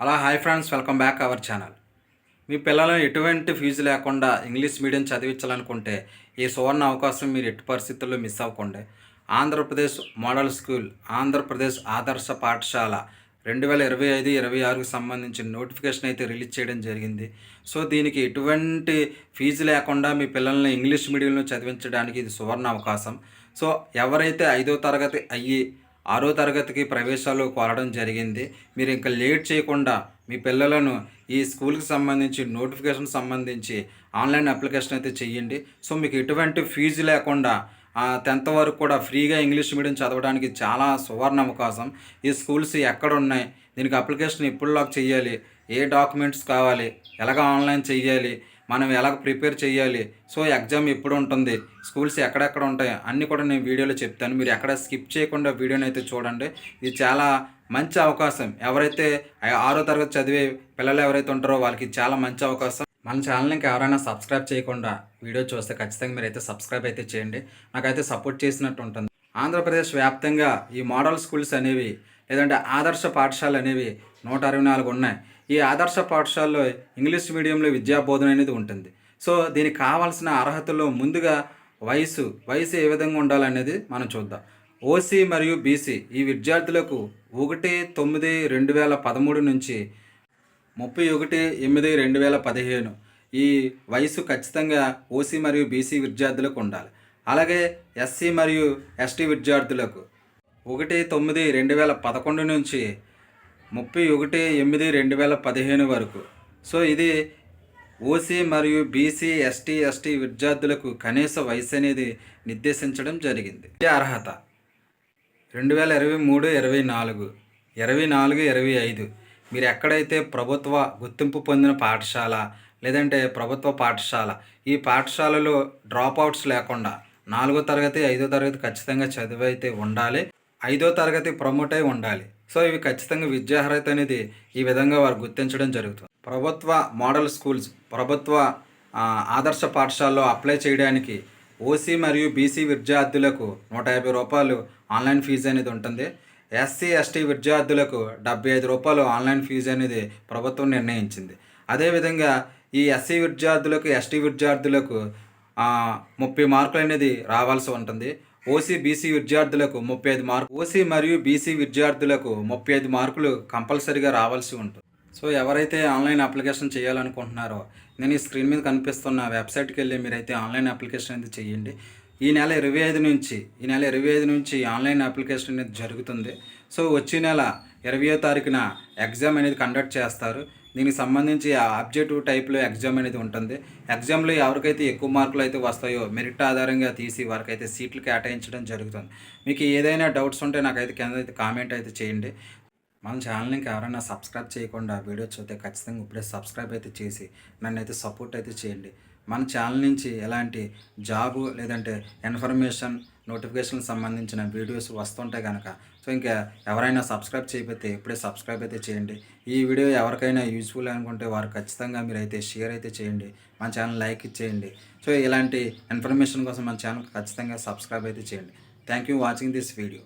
Hello hi friends welcome back our channel మీ పిల్లలను ఎటువంటి fee లేకుండా ఇంగ్లీష్ మీడియం చదివించాలనుకుంటే ఈ సువర్ణ అవకాశం మీరు ఎట్టి పరిస్థితుల్లో మిస్ అవ్వకండి. ఆంధ్రప్రదేశ్ మోడల్ స్కూల్ ఆంధ్రప్రదేశ్ ఆదర్శ పాఠశాల రెండు వేల ఇరవై ఐదు ఇరవై ఆరుకు సంబంధించిన నోటిఫికేషన్ అయితే రిలీజ్ చేయడం జరిగింది. సో దీనికి ఎటువంటి ఫీజు లేకుండా మీ పిల్లల్ని ఇంగ్లీష్ మీడియంలో చదివించడానికి ఇది సువర్ణ అవకాశం. సో ఎవరైతే ఐదో తరగతి అయ్యి ఆరో తరగతికి ప్రవేశాలు కోరడం జరిగింది. మీరు ఇంకా లేట్ చేయకుండా మీ పిల్లలను ఈ స్కూల్కి సంబంధించి నోటిఫికేషన్ సంబంధించి ఆన్లైన్ అప్లికేషన్ అయితే చెయ్యండి. సో మీకు ఎటువంటి ఫీజు లేకుండా టెన్త్ వరకు కూడా ఫ్రీగా ఇంగ్లీష్ మీడియం చదవడానికి చాలా సువర్ణ అవకాశం. ఈ స్కూల్స్ ఎక్కడ ఉన్నాయి దీనికి అప్లికేషన్ ఎప్పుడు లాక్ చేయాలి ఏ డాక్యుమెంట్స్ కావాలి? ఎలాగ ఆన్లైన్ చేయాలి మనం ఎలా ప్రిపేర్ చేయాలి? సో ఎగ్జామ్ ఎప్పుడు ఉంటుంది? స్కూల్స్ ఎక్కడెక్కడ ఉంటాయి? అన్నీ కూడా నేను వీడియోలో చెప్తాను. మీరు ఎక్కడ స్కిప్ చేయకుండా వీడియోని అయితే చూడండి. ఇది చాలా మంచి అవకాశం. ఎవరైతే ఆరో తరగతి చదివే పిల్లలు ఎవరైతే ఉంటారో వాళ్ళకి చాలా మంచి అవకాశం. మన ఛానల్కి ఎవరైనా సబ్స్క్రైబ్ చేయకుండా వీడియో చూస్తే ఖచ్చితంగా మీరైతే సబ్స్క్రైబ్ అయితే చేయండి. నాకైతే సపోర్ట్ చేసినట్టు ఉంటుంది. ఆంధ్రప్రదేశ్ వ్యాప్తంగా ఈ మోడల్ స్కూల్స్ అనేవి లేదంటే ఆదర్శ పాఠశాలలు అనేవి నూట అరవై నాలుగు ఉన్నాయి. ఈ ఆదర్శ పాఠశాలలో ఇంగ్లీష్ మీడియంలో విద్యా బోధన అనేది ఉంటుంది. సో దీనికి కావాల్సిన అర్హతలు ముందుగా వయసు వయసు ఏ విధంగా ఉండాలనేది మనం చూద్దాం. ఓసీ మరియు బీసీ ఈ విద్యార్థులకు ఒకటి తొమ్మిది రెండు వేల పదమూడు నుంచి ముప్పై ఒకటి ఎనిమిది రెండు వేల పదిహేను ఈ వయసు ఖచ్చితంగా ఓసీ మరియు బీసీ విద్యార్థులకు ఉండాలి. అలాగే ఎస్సీ మరియు ఎస్టీ విద్యార్థులకు ఒకటి తొమ్మిది రెండు వేల పదకొండు నుంచి ముప్పై ఒకటి ఎనిమిది రెండు వేల పదిహేను వరకు. సో ఇది ఓసీ మరియు బీసీ ఎస్టీ ఎస్టీ విద్యార్థులకు కనీస వయసు అనేది నిర్దేశించడం జరిగింది. అర్హత రెండు వేల ఇరవై మూడు ఇరవై నాలుగు ఇరవై నాలుగు ఇరవై ఐదు. మీరు ఎక్కడైతే ప్రభుత్వ గుర్తింపు పొందిన పాఠశాల లేదంటే ప్రభుత్వ పాఠశాల ఈ పాఠశాలలో డ్రాప్ అవుట్స్ లేకుండా నాలుగో తరగతి ఐదో తరగతి ఖచ్చితంగా చదివైతే ఉండాలి. ఐదో తరగతి ప్రమోట్ అయి ఉండాలి. సో ఇవి ఖచ్చితంగా విద్యార్హత అనేది ఈ విధంగా వారు గుర్తించడం జరుగుతుంది. ప్రభుత్వ మోడల్ స్కూల్స్ ప్రభుత్వ ఆదర్శ పాఠశాలలో అప్లై చేయడానికి ఓసీ మరియు బీసీ విద్యార్థులకు నూట యాభై రూపాయలు ఆన్లైన్ ఫీజు అనేది ఉంటుంది. ఎస్సీ ఎస్టీ విద్యార్థులకు డెబ్బై ఐదు రూపాయలు ఆన్లైన్ ఫీజు అనేది ప్రభుత్వం నిర్ణయించింది. అదేవిధంగా ఈ ఎస్సీ విద్యార్థులకు ఎస్టీ విద్యార్థులకు ముప్పై మార్కులు అనేది రావాల్సి ఉంటుంది. ఓసీ బీసీ విద్యార్థులకు ముప్పై ఐదు మార్కులు ఓసీ మరియు బీసీ విద్యార్థులకు ముప్పై ఐదు మార్కులు కంపల్సరీగా రావాల్సి ఉంటుంది. సో ఎవరైతే ఆన్లైన్ అప్లికేషన్ చేయాలనుకుంటున్నారో నేను ఈ స్క్రీన్ మీద కనిపిస్తున్న వెబ్సైట్కి వెళ్ళి మీరైతే ఆన్లైన్ అప్లికేషన్ అనేది చేయండి. ఈ నెల ఇరవై ఐదు నుంచి ఈ నెల ఇరవై ఐదు నుంచి ఆన్లైన్ అప్లికేషన్ అనేది జరుగుతుంది. సో వచ్చే నెల ఇరవయో తారీఖున ఎగ్జామ్ అనేది కండక్ట్ చేస్తారు. దీనికి సంబంధించి ఆబ్జెక్టివ్ టైప్లో ఎగ్జామ్ అనేది ఉంటుంది. ఎగ్జామ్లో ఎవరికైతే ఎక్కువ మార్కులు అయితే వస్తాయో మెరిట్ ఆధారంగా తీసి వారికైతే సీట్లు కేటాయించడం జరుగుతుంది. మీకు ఏదైనా డౌట్స్ ఉంటే నాకైతే కింద అయితే కామెంట్ అయితే చేయండి. మన ఛానల్కి ఎవరైనా సబ్స్క్రైబ్ చేయకుండా వీడియో చూస్తే ఖచ్చితంగా ఇప్పుడే సబ్స్క్రైబ్ అయితే చేసి నన్ను అయితే సపోర్ట్ అయితే చేయండి. మన ఛానల్ నుంచి ఎలాంటి జాబు లేదంటే ఇన్ఫర్మేషన్ నోటిఫికేషన్ సంబంధించిన వీడియోస్ వస్తుంటాయి కనుక సో ఇంకా ఎవరైనా సబ్స్క్రైబ్ చేయకపోతే ఇప్పుడే సబ్స్క్రైబ్ అయితే చేయండి. ఈ వీడియో ఎవరికైనా యూజ్ఫుల్ అనుకుంటే వారు ఖచ్చితంగా మీరు అయితే షేర్ అయితే చేయండి. మన ఛానల్ లైక్ ఇచ్చేయండి సో ఇలాంటి ఇన్ఫర్మేషన్ కోసం మన ఛానల్ ఖచ్చితంగా సబ్స్క్రైబ్ అయితే చేయండి. Thank you watching this video.